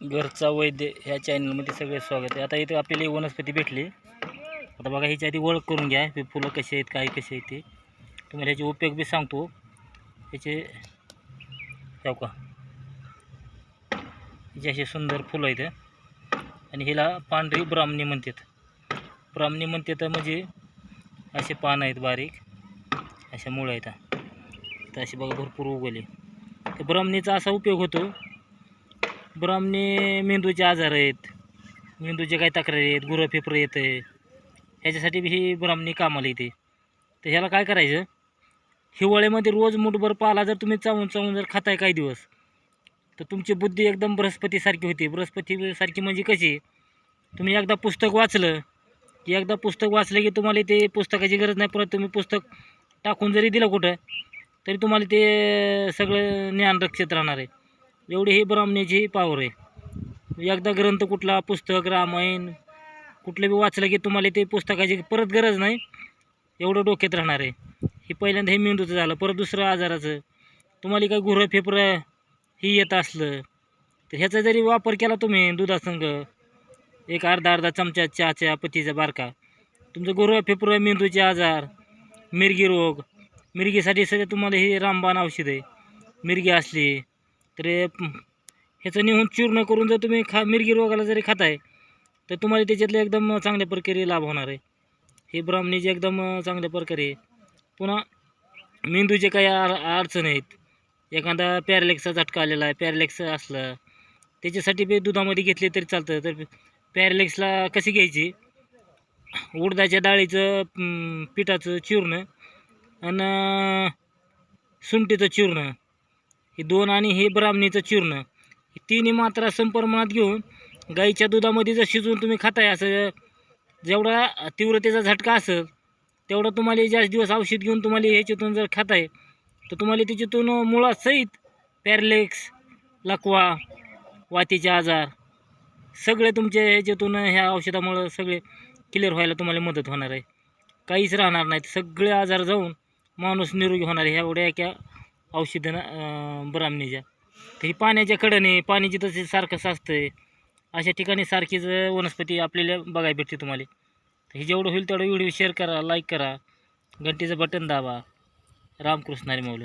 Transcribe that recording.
घरचा वैद्य ह्या चॅनलमध्ये सगळे स्वागत आहे. आता इथे आपल्याला ही वनस्पती भेटली. आता बघा ह्याची आधी ओळख करून घ्या हे फुलं कशी आहेत काय कशी आहेत ते. तुम्हाला ह्याचे उपयोग बी सांगतो. ह्याचे हो का. ह्याचे असे सुंदर फुलं आहेत. आणि हिला पांढरी ब्राह्मणी म्हणतात. ब्राह्मणी म्हणतात म्हणजे असे पानं आहेत बारीक अशा मुळं आहेत. तर असे बघा भरपूर उगवले. तर ब्राह्मणीचा असा उपयोग होतो ब्राह्मणी मेंदूचे आजार आहेत. मेंदूचे काही तक्रारी आहेत गुरं फेफरं येतं आहे ह्याच्यासाठी बी ही ब्राह्मणी कामाला येते. तर ह्याला काय करायचं? हिवाळ्यामध्ये रोज मुठभर पाला जर तुम्ही चावून चावून जर खाताय काही दिवस तर तुमची बुद्धी एकदम बृहस्पतीसारखी होती. बृहस्पतीसारखी म्हणजे कशी? तुम्ही एकदा पुस्तक वाचलं की एकदा पुस्तक वाचलं की तुम्हाला ते पुस्तकाची गरज नाही परत तुम्ही पुस्तक टाकून जरी दिलं कुठं तरी तुम्हाला ते सगळं ज्ञान रक्षित राहणार आहे. एवढी ही ब्राह्मणीची पावर आहे. एकदा ग्रंथ कुठला पुस्तक रामायण कुठलं बी वाचलं की तुम्हाला ते पुस्तकाची परत गरज नाही एवढं डोक्यात राहणार आहे. हे पहिल्यांदा हे मेंदूचं झालं परत दुसरं आजाराचं. तुम्हाला काही गुरं फेपरं ही येत असलं तर ह्याचा जरी वापर केला तुम्ही दुधासंग एक अर्धा अर्धा चमचा चहाच्या पतीचा बारका तुमचं गुरं फेफरं मेंदूचे आजार मिरगी रोग मिरगीसाठी सध्या तुम्हाला हे रामबाण औषध आहे. मिरगी असली तर ह्याचं नेहून चूर्ण करून जर तुम्ही खा मिरगी रोगाला जरी खाताय तर तुम्हाला त्याच्यातलं एकदम चांगल्या प्रकारे लाभ होणार आहे. हे ब्राह्मणीचे एकदम चांगल्या प्रकारे पुन्हा मेंदूचे काही अड अडचण आहेत. एखादा पॅरलेक्सचा झटका आलेला आहे पॅरलेक्स असलं त्याच्यासाठी बी दुधामध्ये घेतले तरी चालतं. तर पॅरलेक्सला कशी घ्यायची? उडदाच्या डाळीचं पिठाचं चूर्ण आणि सुंठीचं चूर्ण. हे दोन आणि हे ब्राह्मणीचं चूर्ण. हे तिन्ही मात्रा संप्रमाणात घेऊन गाईच्या दुधामध्ये जर शिजवून तुम्ही खाताय असं जेवढा तीव्रतेचा झटका असेल तेवढं तुम्हाला जास्त दिवस औषध घेऊन तुम्हाला ह्याच्यातून जर खाताय तर तुम्हाला त्याच्यातून मुळासहित पॅरलेक्स लकवा वातीचे आजार सगळे तुमच्या ह्याच्यातून ह्या औषधामुळं सगळे क्लिअर व्हायला तुम्हाला मदत होणार आहे. काहीच राहणार नाहीत सगळे आजार जाऊन माणूस निरोगी होणार आहे. ह्या एवढ्या एका औषधं ब्राह्मणीच्या तर ही पाण्याच्या कडेने पाण्याची तसे सारखं साचतंय अशा ठिकाणी सारखीच वनस्पती आपल्याला बघायला भेटते तुम्हाला. तर हे जेवढं होईल तेवढं व्हिडिओ शेअर करा लाईक करा घंटीचं बटन दाबा. रामकृष्ण हरी मौलं.